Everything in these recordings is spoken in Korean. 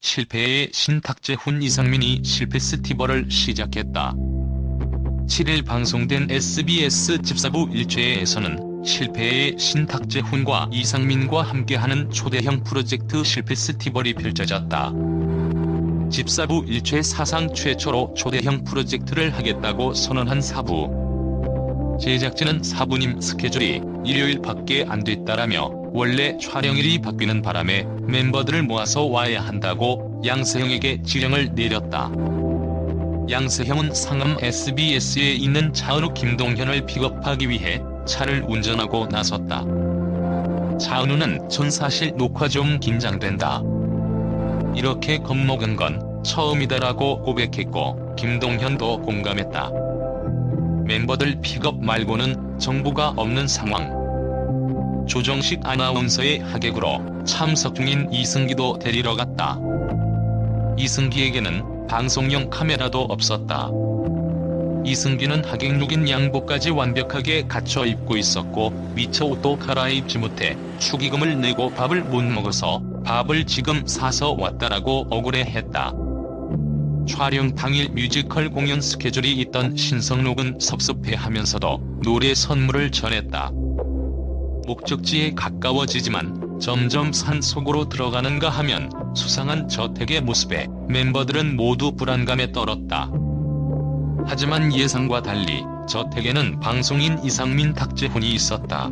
실패의 신탁재훈 이상민이 실패 스티버를 시작했다. 7일 방송된 SBS 집사부 1최에서는 실패의 신탁재훈과 이상민과 함께하는 초대형 프로젝트 실패 스티벌이 펼쳐졌다. 집사부 1최 사상 최초로 초대형 프로젝트를 하겠다고 선언한 사부. 제작진은 사부님 스케줄이 일요일밖에 안 됐다라며 원래 촬영일이 바뀌는 바람에 멤버들을 모아서 와야 한다고 양세형에게 지령을 내렸다. 양세형은 상암 SBS에 있는 차은우 김동현을 픽업하기 위해 차를 운전하고 나섰다. 차은우는 전 사실 녹화 좀 긴장된다. 이렇게 겁먹은 건 처음이다라고 고백했고 김동현도 공감했다. 멤버들 픽업 말고는 정보가 없는 상황. 조정식 아나운서의 하객으로 참석 중인 이승기도 데리러 갔다. 이승기에게는 방송용 카메라도 없었다. 이승기는 하객룩인 양복까지 완벽하게 갖춰 입고 있었고 미처 옷도 갈아입지 못해 축의금을 내고 밥을 못 먹어서 밥을 지금 사서 왔다라고 억울해했다. 촬영 당일 뮤지컬 공연 스케줄이 있던 신성록은 섭섭해하면서도 노래 선물을 전했다. 목적지에 가까워지지만 점점 산 속으로 들어가는가 하면 수상한 저택의 모습에 멤버들은 모두 불안감에 떨었다. 하지만 예상과 달리 저택에는 방송인 이상민 탁재훈이 있었다.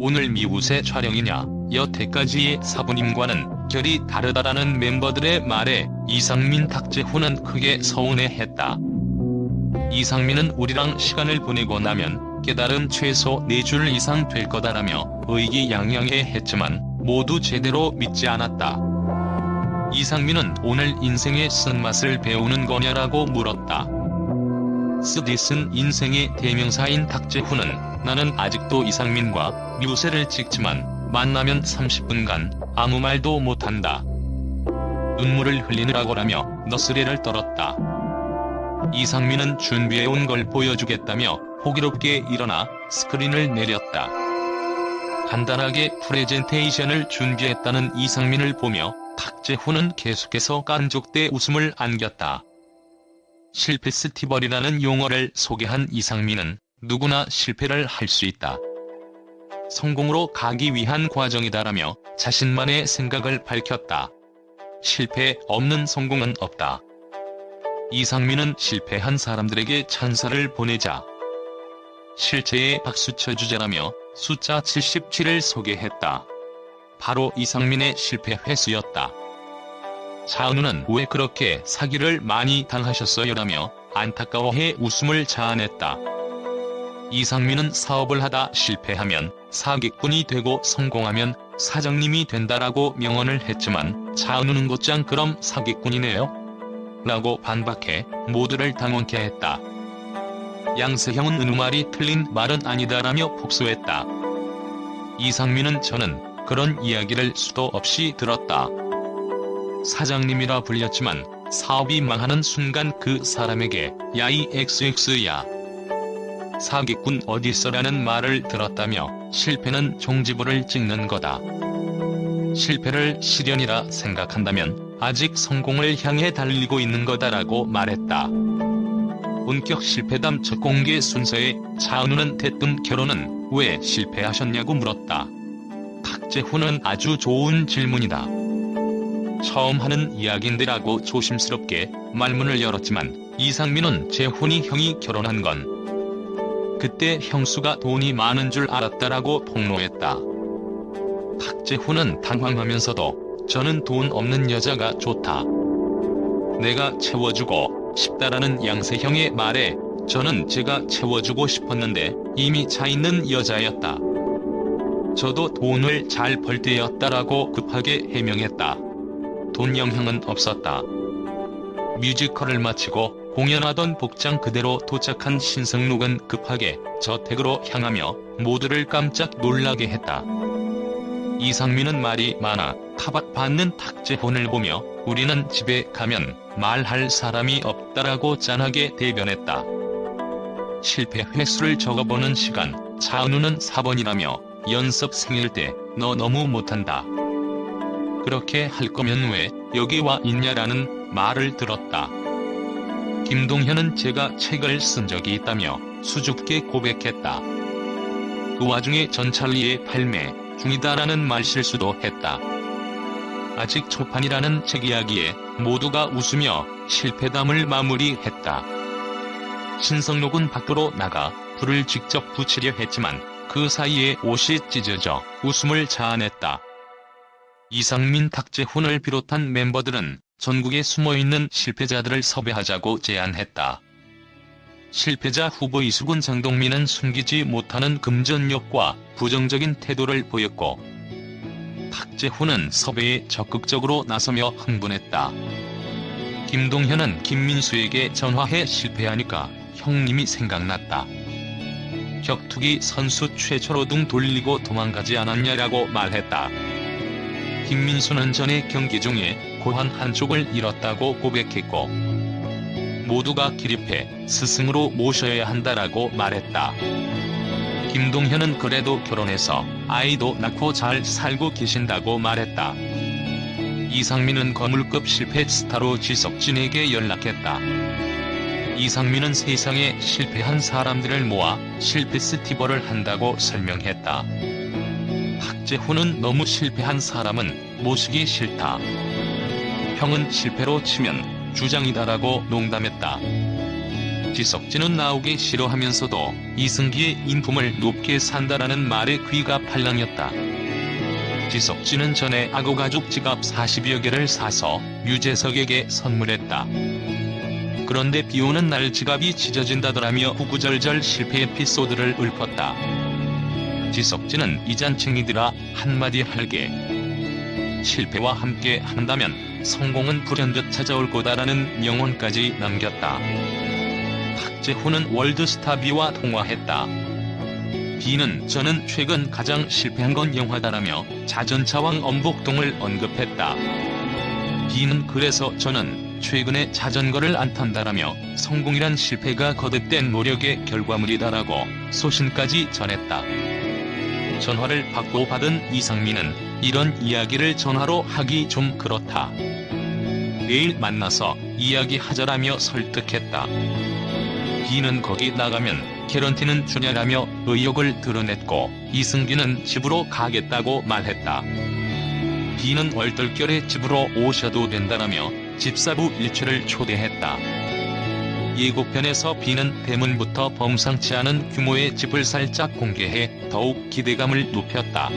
오늘 미우새 촬영이냐 여태까지의 사부님과는 결이 다르다라는 멤버들의 말에 이상민 탁재훈은 크게 서운해했다. 이상민은 우리랑 시간을 보내고 나면 깨달음 최소 4줄 이상 될 거다라며 의기양양해 했지만 모두 제대로 믿지 않았다. 이상민은 오늘 인생의 쓴맛을 배우는 거냐라고 물었다. 쓰디쓴 인생의 대명사인 탁재훈은 나는 아직도 이상민과 뮤세를 찍지만 만나면 30분간 아무 말도 못한다. 눈물을 흘리느라고라며 너스레를 떨었다. 이상민은 준비해온 걸 보여주겠다며 호기롭게 일어나 스크린을 내렸다. 간단하게 프레젠테이션을 준비했다는 이상민을 보며 탁재훈은 계속해서 깐족대 웃음을 안겼다. 실패 스티벌이라는 용어를 소개한 이상민은 누구나 실패를 할 수 있다. 성공으로 가기 위한 과정이다라며 자신만의 생각을 밝혔다. 실패 없는 성공은 없다. 이상민은 실패한 사람들에게 찬사를 보내자. 실체에 박수 쳐 주자라며 숫자 77을 소개했다. 바로 이상민의 실패 횟수였다. 차은우는 왜 그렇게 사기를 많이 당하셨어요라며 안타까워해 웃음을 자아냈다. 이상민은 사업을 하다 실패하면 사기꾼이 되고 성공하면 사장님이 된다라고 명언을 했지만 차은우는 곧장 그럼 사기꾼이네요? 라고 반박해 모두를 당황케 했다. 양세형은 은우 말이 틀린 말은 아니다라며 복수했다. 이상민은 저는 그런 이야기를 수도 없이 들었다. 사장님이라 불렸지만 사업이 망하는 순간 그 사람에게 야이 XX야. 사기꾼 어디서라는 말을 들었다며 실패는 종지부를 찍는 거다. 실패를 시련이라 생각한다면 아직 성공을 향해 달리고 있는 거다라고 말했다. 본격 실패담 첫 공개 순서에 차은우는 대뜸 결혼은 왜 실패하셨냐고 물었다. 탁재훈은 아주 좋은 질문이다. 처음 하는 이야기인데라고 조심스럽게 말문을 열었지만 이상민은 재훈이 형이 결혼한 건 그때 형수가 돈이 많은 줄 알았다라고 폭로했다. 탁재훈은 당황하면서도 저는 돈 없는 여자가 좋다. 내가 채워주고 싶다라는 양세형의 말에 저는 제가 채워주고 싶었는데 이미 차 있는 여자였다. 저도 돈을 잘 벌 때였다라고 급하게 해명했다. 돈 영향은 없었다. 뮤지컬을 마치고 공연하던 복장 그대로 도착한 신성록은 급하게 저택으로 향하며 모두를 깜짝 놀라게 했다. 이상민은 말이 많아 타박받는 탁재훈을 보며 우리는 집에 가면 말할 사람이 없다라고 짠하게 대변했다. 실패 횟수를 적어보는 시간, 차은우는 4번이라며 연습 생일 때 너 너무 못한다. 그렇게 할 거면 왜 여기 와 있냐라는 말을 들었다. 김동현은 제가 책을 쓴 적이 있다며 수줍게 고백했다. 그 와중에 전찰리의 발매 중이다라는 말실수도 했다. 아직 초판이라는 책 이야기에 모두가 웃으며 실패담을 마무리했다. 신성록은 밖으로 나가 불을 직접 붙이려 했지만 그 사이에 옷이 찢어져 웃음을 자아냈다. 이상민 탁재훈을 비롯한 멤버들은 전국에 숨어있는 실패자들을 섭외하자고 제안했다. 실패자 후보 이수근 장동민은 숨기지 못하는 금전욕과 부정적인 태도를 보였고 탁재훈은 섭외에 적극적으로 나서며 흥분했다. 김동현은 김민수에게 전화해 실패하니까 형님이 생각났다. 격투기 선수 최초로 등 돌리고 도망가지 않았냐라고 말했다. 김민수는 전에 경기 중에 고환 한쪽을 잃었다고 고백했고 모두가 기립해 스승으로 모셔야 한다라고 말했다. 김동현은 그래도 결혼해서 아이도 낳고 잘 살고 계신다고 말했다. 이상민은 거물급 실패 스타로 지석진에게 연락했다. 이상민은 세상에 실패한 사람들을 모아 실패 페스티벌을 한다고 설명했다. 박재훈은 너무 실패한 사람은 모시기 싫다. 형은 실패로 치면 주장이다라고 농담했다. 지석진은 나오기 싫어하면서도 이승기의 인품을 높게 산다라는 말에 귀가 팔랑였다. 지석진은 전에 악어 가죽 지갑 40여 개를 사서 유재석에게 선물했다. 그런데 비 오는 날 지갑이 찢어진다더라며 구구절절 실패 에피소드를 읊었다. 지석진은 이잔챙이들아 한마디 할게. 실패와 함께 한다면 성공은 불현듯 찾아올 거다라는 명언까지 남겼다. 박재훈은 월드스타 B와 통화했다. B는 저는 최근 가장 실패한 건 영화다라며 자전차왕 엄복동을 언급했다. B는 그래서 저는 최근에 자전거를 안 탄다라며 성공이란 실패가 거듭된 노력의 결과물이다라고 소신까지 전했다. 전화를 받고 받은 이상민은 이런 이야기를 전화로 하기 좀 그렇다. 내일 만나서 이야기하자라며 설득했다. B는 거기 나가면 개런티는 주냐라며 의욕을 드러냈고 이승기는 집으로 가겠다고 말했다. B는 얼떨결에 집으로 오셔도 된다라며 집사부 일체를 초대했다. 예고편에서 B는 대문부터 범상치 않은 규모의 집을 살짝 공개해 더욱 기대감을 높였다.